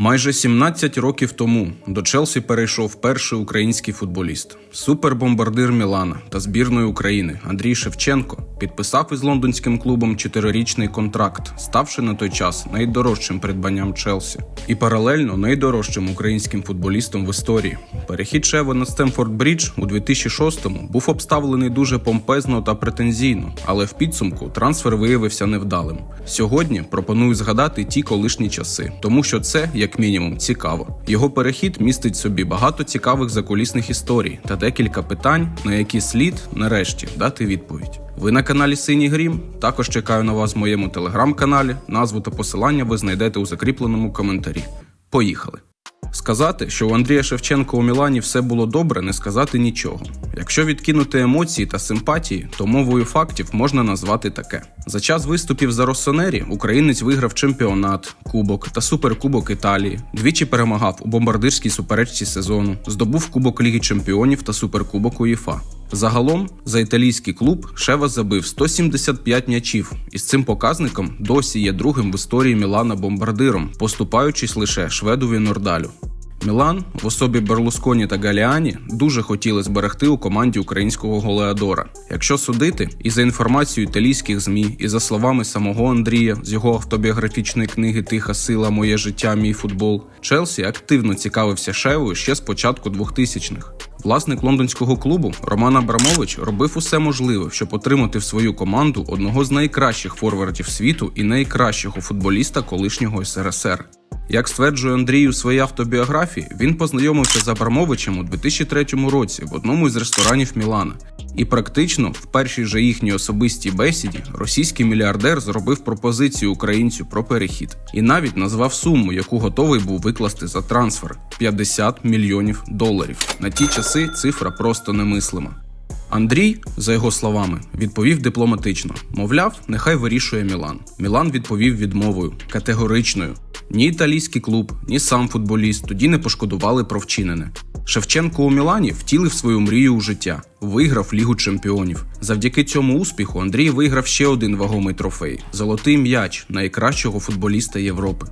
Майже 17 років тому до Челсі перейшов перший український футболіст, супербомбардир Мілана та збірної України Андрій Шевченко підписав із лондонським клубом чотирирічний контракт, ставши на той час найдорожчим придбанням Челсі, і паралельно найдорожчим українським футболістом в історії. Перехід Шева на Стемфорд Брідж у 2006-му був обставлений дуже помпезно та претензійно, але в підсумку трансфер виявився невдалим. Сьогодні пропоную згадати ті колишні часи, тому що це, як мінімум, цікаво. Його перехід містить собі багато цікавих закулісних історій та декілька питань, на які слід нарешті дати відповідь. Ви на каналі Синій Грім. Також чекаю на вас в моєму телеграм-каналі. Назву та посилання ви знайдете у закріпленому коментарі. Поїхали! Сказати, що у Андрія Шевченка у Мілані все було добре, не сказати нічого. Якщо відкинути емоції та симпатії, то мовою фактів можна назвати таке: за час виступів за Росонері українець виграв чемпіонат, кубок та суперкубок Італії, двічі перемагав у бомбардирській суперечці сезону, здобув Кубок Ліги Чемпіонів та суперкубок УЄФА. Загалом за італійський клуб Шева забив 175 м'ячів, і з цим показником досі є другим в історії Мілана бомбардиром, поступаючись лише шведові Нордалю. Мілан в особі Берлусконі та Галіані дуже хотіли зберегти у команді українського голеадора. Якщо судити, і за інформацією італійських змі, і за словами самого Андрія з його автобіографічної книги Тиха сила, моє життя, мій футбол, Челсі активно цікавився Шевою ще з початку 2000-х. Власник лондонського клубу Роман Абрамович робив усе можливе, щоб отримати в свою команду одного з найкращих форвардів світу і найкращого футболіста колишнього СРСР. Як стверджує Андрій у своїй автобіографії, він познайомився з Абрамовичем у 2003 році в одному із ресторанів Мілана. І практично в першій же їхній особистій бесіді російський мільярдер зробив пропозицію українцю про перехід і навіть назвав суму, яку готовий був викласти за трансфер 50 мільйонів доларів. На ті часи цифра просто немислима. Андрій, за його словами, відповів дипломатично: мовляв, нехай вирішує Мілан. Мілан відповів відмовою категоричною. Ні італійський клуб, ні сам футболіст тоді не пошкодували про вчинене. Шевченко у Мілані втілив свою мрію у життя, виграв Лігу чемпіонів. Завдяки цьому успіху Андрій виграв ще один вагомий трофей золотий м'яч найкращого футболіста Європи.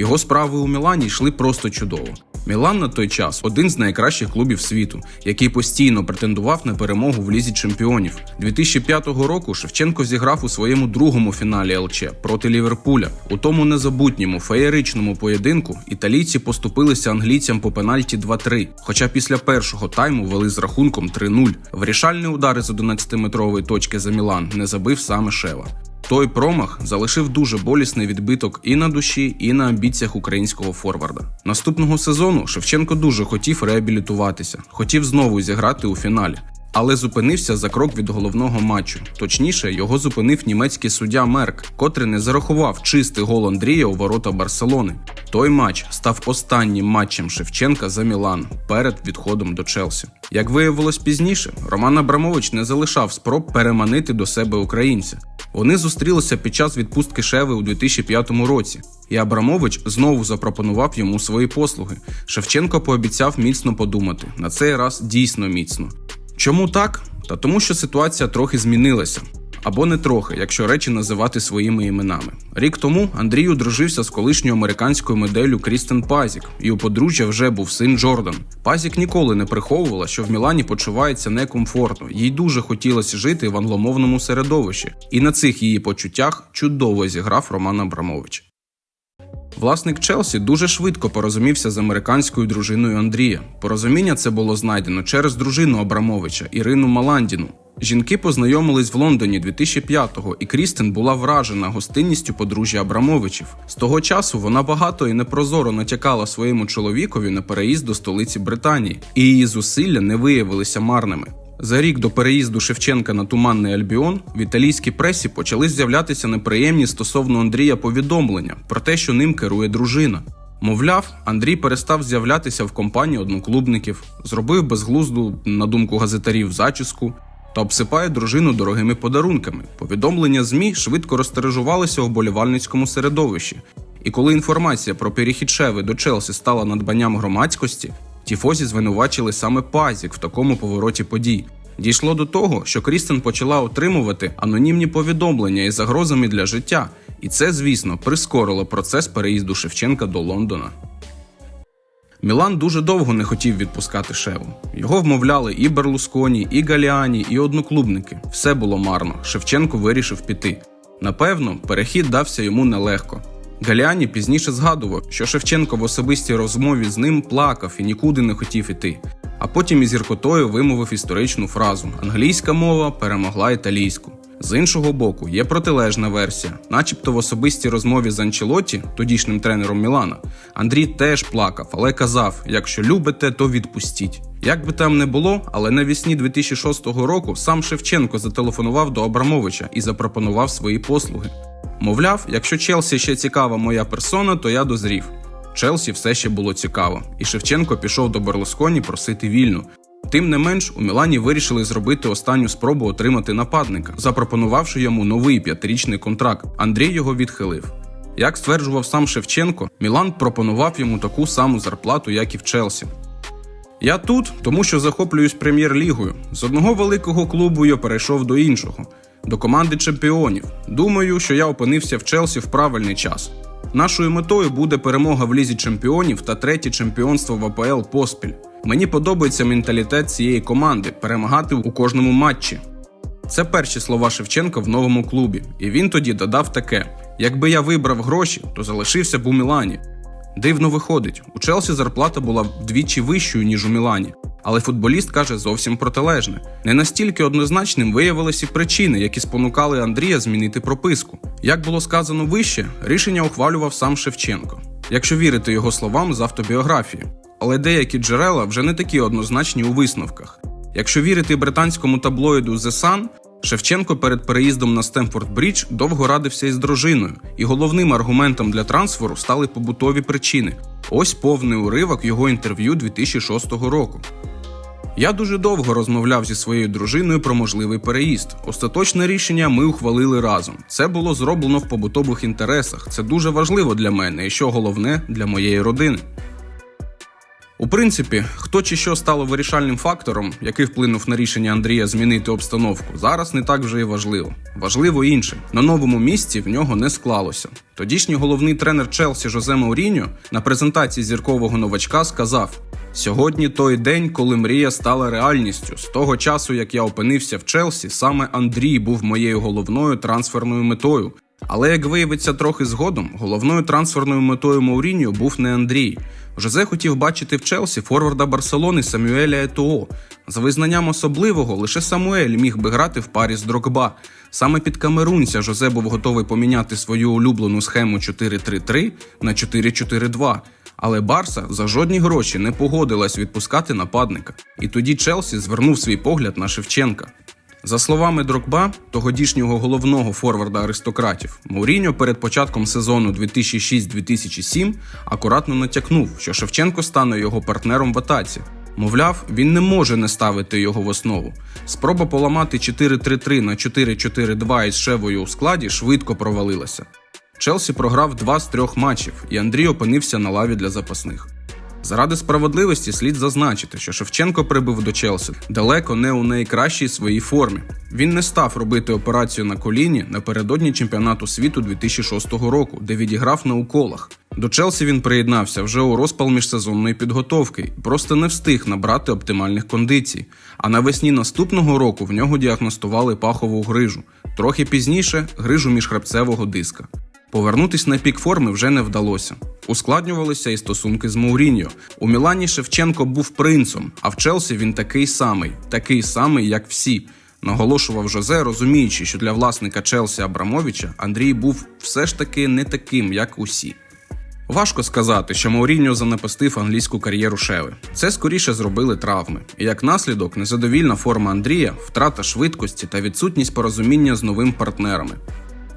Його справи у Мілані йшли просто чудово. Мілан на той час один з найкращих клубів світу, який постійно претендував на перемогу в лізі чемпіонів. 2005 року Шевченко зіграв у своєму другому фіналі ЛЧ проти Ліверпуля. У тому незабутньому феєричному поєдинку італійці поступилися англійцям по пенальті 2-3, хоча після першого тайму вели з рахунком 3-0. Вирішальний удар із 11-метрової точки за Мілан не забив саме Шева. Той промах залишив дуже болісний відбиток і на душі, і на амбіціях українського форварда. Наступного сезону Шевченко дуже хотів реабілітуватися, хотів знову зіграти у фіналі, але зупинився за крок від головного матчу. Точніше, його зупинив німецький суддя Мерк, котрий не зарахував чистий гол Андрія у ворота Барселони. Той матч став останнім матчем Шевченка за Мілан перед відходом до Челсі. Як виявилось пізніше, Роман Абрамович не залишав спроб переманити до себе українця. Вони зустрілися під час відпустки Шеви у 2005 році, і Абрамович знову запропонував йому свої послуги. Шевченко пообіцяв міцно подумати на цей раз дійсно міцно. Чому так? Та тому, що ситуація трохи змінилася. Або не трохи, якщо речі називати своїми іменами. Рік тому Андрій одружився з колишньою американською моделлю Крістен Пазік, і у подружжя вже був син Джордан. Пазік ніколи не приховувала, що в Мілані почувається некомфортно. Їй дуже хотілося жити в англомовному середовищі, і на цих її почуттях чудово зіграв Роман Абрамович. Власник Челсі дуже швидко порозумівся з американською дружиною Андрія. Порозуміння це було знайдено через дружину Абрамовича Ірину Маландіну. Жінки познайомились в Лондоні 2005-го, і Крістен була вражена гостинністю подружжя Абрамовичів. З того часу вона багато і непрозоро натякала своєму чоловікові на переїзд до столиці Британії, і її зусилля не виявилися марними. За рік до переїзду Шевченка на Туманний Альбіон в італійській пресі почали з'являтися неприємні стосовно Андрія повідомлення про те, що ним керує дружина. Мовляв, Андрій перестав з'являтися в компанії одноклубників, зробив безглузду, на думку газетарів, зачіску та обсипає дружину дорогими подарунками. Повідомлення ЗМІ швидко розтережувалися у болівальницькому середовищі. І коли інформація про перехід Шеви до Челсі стала надбанням громадськості, Тіфозі звинувачили саме Пазік в такому повороті подій. Дійшло до того, що Крістен почала отримувати анонімні повідомлення із загрозами для життя, і це, звісно, прискорило процес переїзду Шевченка до Лондона. Мілан дуже довго не хотів відпускати Шеву. Його вмовляли і Берлусконі, і Галіані, і одноклубники. Все було марно. Шевченко вирішив піти. Напевно, перехід дався йому нелегко. Галіані пізніше згадував, що Шевченко в особистій розмові з ним плакав і нікуди не хотів іти. А потім із гіркотою вимовив історичну фразу: англійська мова перемогла італійську. З іншого боку, є протилежна версія, начебто в особистій розмові з Анчелоті, тодішнім тренером Мілана, Андрій теж плакав, але казав: якщо любите, то відпустіть. Як би там не було, але навесні 2006 року сам Шевченко зателефонував до Абрамовича і запропонував свої послуги. Мовляв, якщо Челсі ще цікава моя персона, то я дозрів. Челсі все ще було цікаво, і Шевченко пішов до Берлусконі просити вільну. Тим не менш, у Мілані вирішили зробити останню спробу отримати нападника, запропонувавши йому новий п'ятирічний контракт. Андрій його відхилив. Як стверджував сам Шевченко, Мілан пропонував йому таку саму зарплату, як і в Челсі. Я тут, тому що захоплююсь прем'єр-лігою. З одного великого клубу я перейшов до іншого, до команди чемпіонів. Думаю, що я опинився в Челсі в правильний час. Нашою метою буде перемога в лізі чемпіонів та третє чемпіонство в АПЛ поспіль. Мені подобається менталітет цієї команди перемагати у кожному матчі. Це перші слова Шевченка в новому клубі, і він тоді додав таке: якби я вибрав гроші, то залишився б у Мілані. Дивно виходить, у Челсі зарплата була вдвічі вищою, ніж у Мілані. Але футболіст каже зовсім протилежне. Не настільки однозначним виявилися причини, які спонукали Андрія змінити прописку. Як було сказано вище, рішення ухвалював сам Шевченко, якщо вірити його словам з автобіографії. Але деякі джерела вже не такі однозначні у висновках. Якщо вірити британському таблоїду The Sun, Шевченко перед переїздом на Стемфорд Брідж довго радився із дружиною, і головним аргументом для трансферу стали побутові причини. Ось повний уривок його інтерв'ю 2006 року. Я дуже довго розмовляв зі своєю дружиною про можливий переїзд. Остаточне рішення ми ухвалили разом. Це було зроблено в побутових інтересах. Це дуже важливо для мене і що головне для моєї родини. У принципі, хто чи що стало вирішальним фактором, який вплинув на рішення Андрія змінити обстановку, зараз не так вже і важливо. Важливо інше на новому місці в нього не склалося. Тодішній головний тренер Челсі Жозе Мауріньо на презентації зіркового новачка сказав: Сьогодні той день, коли мрія стала реальністю. З того часу, як я опинився в Челсі, саме Андрій був моєю головною трансферною метою. Але як виявиться трохи згодом, головною трансферною метою Мауріньо був не Андрій. Жозе хотів бачити в Челсі форварда Барселони Самюеля Етоо. За визнанням особливого, лише Самуель міг би грати в парі з Дрогба. Саме під камерунця Жозе був готовий поміняти свою улюблену схему 4-3-3 на 4-4-2. Але Барса за жодні гроші не погодилась відпускати нападника. І тоді Челсі звернув свій погляд на Шевченка. За словами Дрогба, тогодішнього головного форварда аристократів, Мауріньо перед початком сезону 2006-2007 акуратно натякнув, що Шевченко стане його партнером в атаці. Мовляв, він не може не ставити його в основу. Спроба поламати 4-3-3 на 4-4-2 із Шевою у складі швидко провалилася. Челсі програв два з трьох матчів, і Андрій опинився на лаві для запасних. Заради справедливості слід зазначити, що Шевченко прибув до Челсі далеко не у найкращій своїй формі. Він не став робити операцію на коліні напередодні чемпіонату світу 2006 року, де відіграв на уколах. До Челсі він приєднався вже у розпал міжсезонної підготовки і просто не встиг набрати оптимальних кондицій. А навесні наступного року в нього діагностували пахову грижу. Трохи пізніше грижу міжхребцевого диска. Повернутись на пік форми вже не вдалося. Ускладнювалися і стосунки з Мауріньо. У Мілані Шевченко був принцом, а в Челсі він такий самий, такий самий, як всі. Наголошував Жозе, розуміючи, що для власника Челсі Абрамовича Андрій був все ж таки не таким, як усі. Важко сказати, що Мауріньо занапастив англійську кар'єру Шеви. Це скоріше зробили травми. І як наслідок, незадовільна форма Андрія, втрата швидкості та відсутність порозуміння з новим партнерами.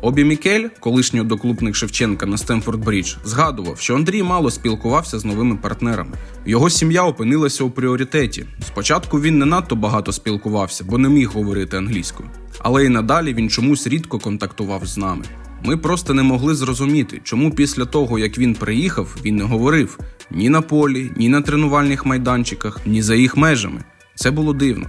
Обі Мікель, колишній одноклубник Шевченка на Стемфорд Брідж, згадував, що Андрій мало спілкувався з новими партнерами. Його сім'я опинилася у пріоритеті. Спочатку він не надто багато спілкувався, бо не міг говорити англійською. Але і надалі він чомусь рідко контактував з нами. Ми просто не могли зрозуміти, чому після того, як він приїхав, він не говорив ні на полі, ні на тренувальних майданчиках, ні за їх межами. Це було дивно.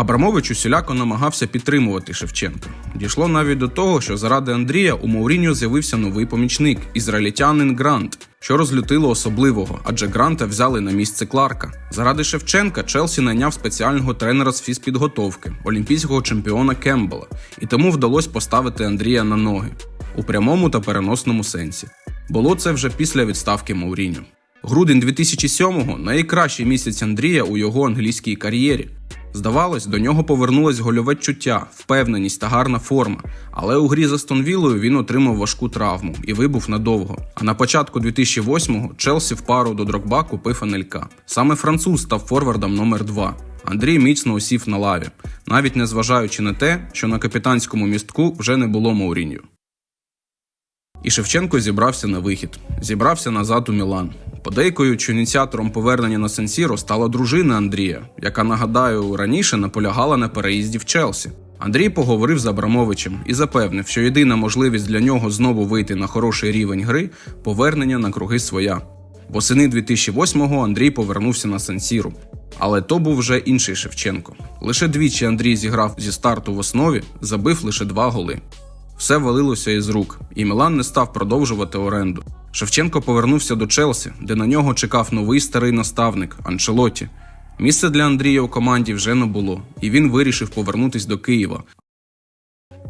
Абрамович усіляко намагався підтримувати Шевченка. Дійшло навіть до того, що заради Андрія у Мауріньо з'явився новий помічник ізраїльтянин Грант, що розлютило особливого, адже Гранта взяли на місце Кларка. Заради Шевченка Челсі найняв спеціального тренера з фізпідготовки, олімпійського чемпіона Кембела, і тому вдалося поставити Андрія на ноги у прямому та переносному сенсі. Було це вже після відставки Мауріньо. Грудень 2007-го найкращий місяць Андрія у його англійській кар'єрі. Здавалось, до нього повернулось гольове чуття, впевненість та гарна форма. Але у грі з Астон Віллою він отримав важку травму і вибув надовго. А на початку 2008-го Челсі в пару до Дрогба купив Анелька. Саме француз став форвардом номер 2 Андрій міцно усів на лаві, навіть не зважаючи на те, що на капітанському містку вже не було Мауріньо. І Шевченко зібрався на вихід, зібрався назад у Мілан. Подейкують, що ініціатором повернення на Сен-Сіро стала дружина Андрія, яка, нагадаю, раніше наполягала на переїзді в Челсі. Андрій поговорив з Абрамовичем і запевнив, що єдина можливість для нього знову вийти на хороший рівень гри повернення на круги своя. Восени 2008-го Андрій повернувся на Сен-Сіру. Але то був вже інший Шевченко. Лише двічі Андрій зіграв зі старту в основі, забив лише два голи. Все валилося із рук, і Мілан не став продовжувати оренду. Шевченко повернувся до Челсі, де на нього чекав новий старий наставник Анчелоті. Місця для Андрія у команді вже не було, і він вирішив повернутись до Києва.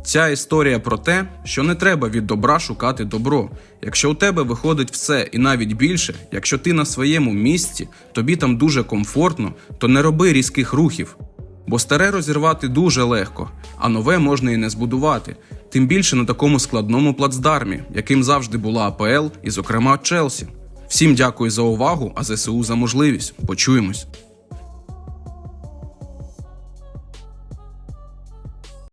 Ця історія про те, що не треба від добра шукати добро. Якщо у тебе виходить все і навіть більше, якщо ти на своєму місці, тобі там дуже комфортно, то не роби різких рухів. Бо старе розірвати дуже легко, а нове можна і не збудувати. Тим більше на такому складному плацдармі, яким завжди була АПЛ і, зокрема, Челсі. Всім дякую за увагу, а ЗСУ за можливість. Почуємось.